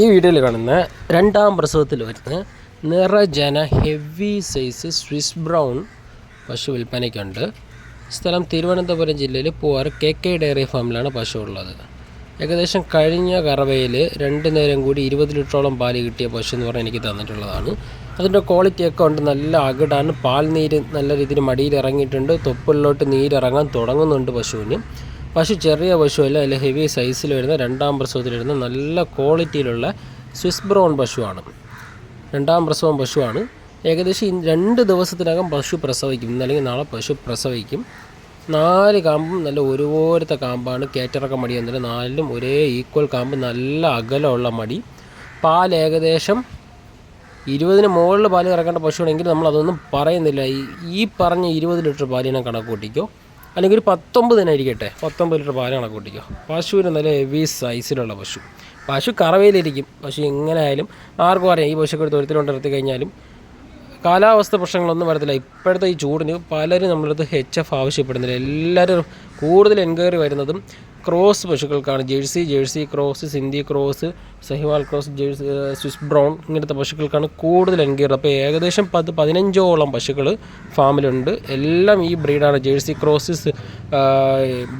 ഈ വീഡിയോയിൽ കാണുന്ന രണ്ടാം പ്രസവത്തിൽ വരുന്ന നിറജന ഹെവി സൈസ് സ്വിസ് ബ്രൗൺ പശു വിൽപ്പനയ്ക്കുണ്ട്. സ്ഥലം തിരുവനന്തപുരം ജില്ലയിൽ പൂവാർ കെ കെ ഡയറി ഫാമിലാണ് പശു ഉള്ളത്. ഏകദേശം കഴിഞ്ഞ കറവയിൽ രണ്ട് നേരം കൂടി ഇരുപത് ലിറ്ററോളം പാൽ കിട്ടിയ പശു എന്ന് പറഞ്ഞാൽ എനിക്ക് തന്നിട്ടുള്ളതാണ്. അതിന്റെ ക്വാളിറ്റി ഒക്കെ ഉണ്ട്. നല്ല അകിടാണ്. പാൽ നീര് നല്ല രീതിയിൽ മടിയിൽ ഇറങ്ങിയിട്ടുണ്ട്. തൊപ്പിലോട്ട് നീരിറങ്ങാൻ തുടങ്ങുന്നുണ്ട് പശുവിന്. പശു ചെറിയ പശുവല്ല അതിൽ ഹെവി സൈസിൽ വരുന്ന രണ്ടാം പ്രസവത്തിൽ വരുന്ന നല്ല ക്വാളിറ്റിയിലുള്ള സ്വിസ് ബ്രൗൺ പശുവാണ്. രണ്ടാം പ്രസവം പശുവാണ്. ഏകദേശം രണ്ട് ദിവസത്തിനകം പശു പ്രസവിക്കും. ഇന്നല്ലെങ്കിൽ നാളെ പശു പ്രസവിക്കും. നാല് കാമ്പും നല്ല ഒരുപോലത്തെ കാമ്പാണ്. കയറ്റിറക്കം മടി എന്നിട്ട് നാലിലും ഒരേ ഈക്വൽ കാമ്പ് നല്ല അകലമുള്ള മടി. പാൽ ഏകദേശം ഇരുപതിന് മുകളിൽ പാൽ കറക്കേണ്ട പശുവാണെങ്കിൽ നമ്മൾ അതൊന്നും പറയുന്നില്ല. ഈ പറഞ്ഞ ഇരുപത് ലിറ്റർ പാലിനെ കണക്ക് കൂട്ടിക്കോ. അല്ലെങ്കിൽ ഒരു പത്തൊമ്പത് തന്നെ ഇരിക്കട്ടെ പത്തൊമ്പത് ലിറ്റർ പാൽ കണക്ക് കൂട്ടിക്കോ. പശുവിന് നല്ല ഹെവി സൈസിലുള്ള പശു. പശു കറവയിലിരിക്കും. പശു എങ്ങനെ ആയാലും ആർക്കും അറിയാം. ഈ പശുക്കൾ തൊഴുത്തിൽ നിർത്തി കഴിഞ്ഞാലും കാലാവസ്ഥ പ്രശ്നങ്ങളൊന്നും വരത്തില്ല. ഇപ്പോഴത്തെ ഈ ചൂടിന് പലരും നമ്മളടുത്ത് എച്ച് എഫ് ആവശ്യപ്പെടുന്നില്ല. എല്ലാവരും കൂടുതൽ എൻക്വയറി വരുന്നതും cross പശുക്കൾക്കാണ്. Jersey Jersey cross Sindhi cross Sahiwal cross Jersey Swiss brown ഇങ്ങനത്തെ പശുക്കൾക്കാണ് കൂടുതൽ എൻഗേജ് അപ്പോൾ ഏകദേശം പത്ത് പതിനഞ്ചോളം പശുക്കൾ ഫാമിലുണ്ട്. എല്ലാം ഈ ബ്രീഡാണ്. Jersey cross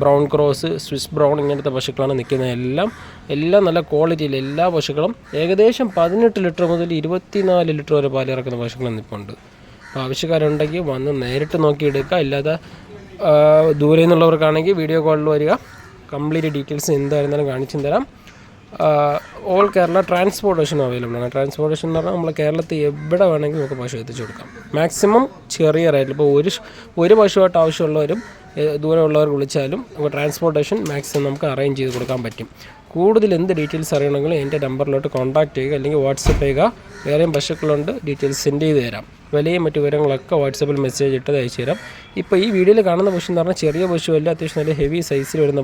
brown cross Swiss brown ഇങ്ങനത്തെ പശുക്കളാണ് നിൽക്കുന്നത്. എല്ലാം എല്ലാം നല്ല ക്വാളിറ്റിയിൽ എല്ലാ പശുക്കളും ഏകദേശം പതിനെട്ട് ലിറ്റർ മുതൽ ഇരുപത്തിനാല് ലിറ്റർ വരെ പാൽ ഇറക്കുന്ന ഇപ്പോൾ നിൽപ്പുണ്ട് അപ്പോൾ ആവശ്യക്കാരുണ്ടെങ്കിൽ വന്ന് നേരിട്ട് നോക്കിയെടുക്കുക. ഇല്ലാതെ ദൂരെ നിന്നുള്ളവർക്കാണെങ്കിൽ വീഡിയോ കോളിൽ വരിക. കംപ്ലീറ്റ് ഡീറ്റെയിൽസ് എന്തായിരുന്നാലും കാണിച്ചു തരാം. ഓൾ കേരള ട്രാൻസ്പോർട്ടേഷൻ അവൈലബിൾ ആണ്. ട്രാൻസ്പോർട്ടേഷൻ എന്ന് പറഞ്ഞാൽ നമ്മൾ കേരളത്തിൽ എവിടെ വേണമെങ്കിലും നമുക്ക് പശു എത്തിച്ചു കൊടുക്കാം. മാക്സിമം ചെറിയ റേറ്റിൽ ഇപ്പോൾ ഒരു ഒരു പശുവായിട്ട് ആവശ്യമുള്ളവരും ദൂരെ ദൂരമുള്ളവർ വിളിച്ചാലും നമുക്ക് ട്രാൻസ്പോർട്ടേഷൻ മാക്സിമം നമുക്ക് അറേഞ്ച് ചെയ്ത് കൊടുക്കാൻ പറ്റും. കൂടുതൽ എന്ത് ഡീറ്റെയിൽസ് അറിയണമെങ്കിലും എന്റെ നമ്പറിലോട്ട് കോൺടാക്റ്റ് ചെയ്യുക അല്ലെങ്കിൽ വാട്സപ്പ് ചെയ്യുക. വേറെയും പശുക്കളുണ്ട്. ഡീറ്റെയിൽസ് സെൻഡ് ചെയ്ത് തരാം. വിലയും മറ്റു വിവരങ്ങളൊക്കെ വാട്സപ്പിൽ മെസ്സേജ് ഇട്ടത് അയച്ചു തരാം. ഇപ്പോൾ ഈ വീഡിയോയിൽ കാണുന്ന പശു എന്ന് പറഞ്ഞാൽ ചെറിയ പശുവല്ല അത്യാവശ്യം നല്ല ഹെവി സൈസിൽ വരുന്ന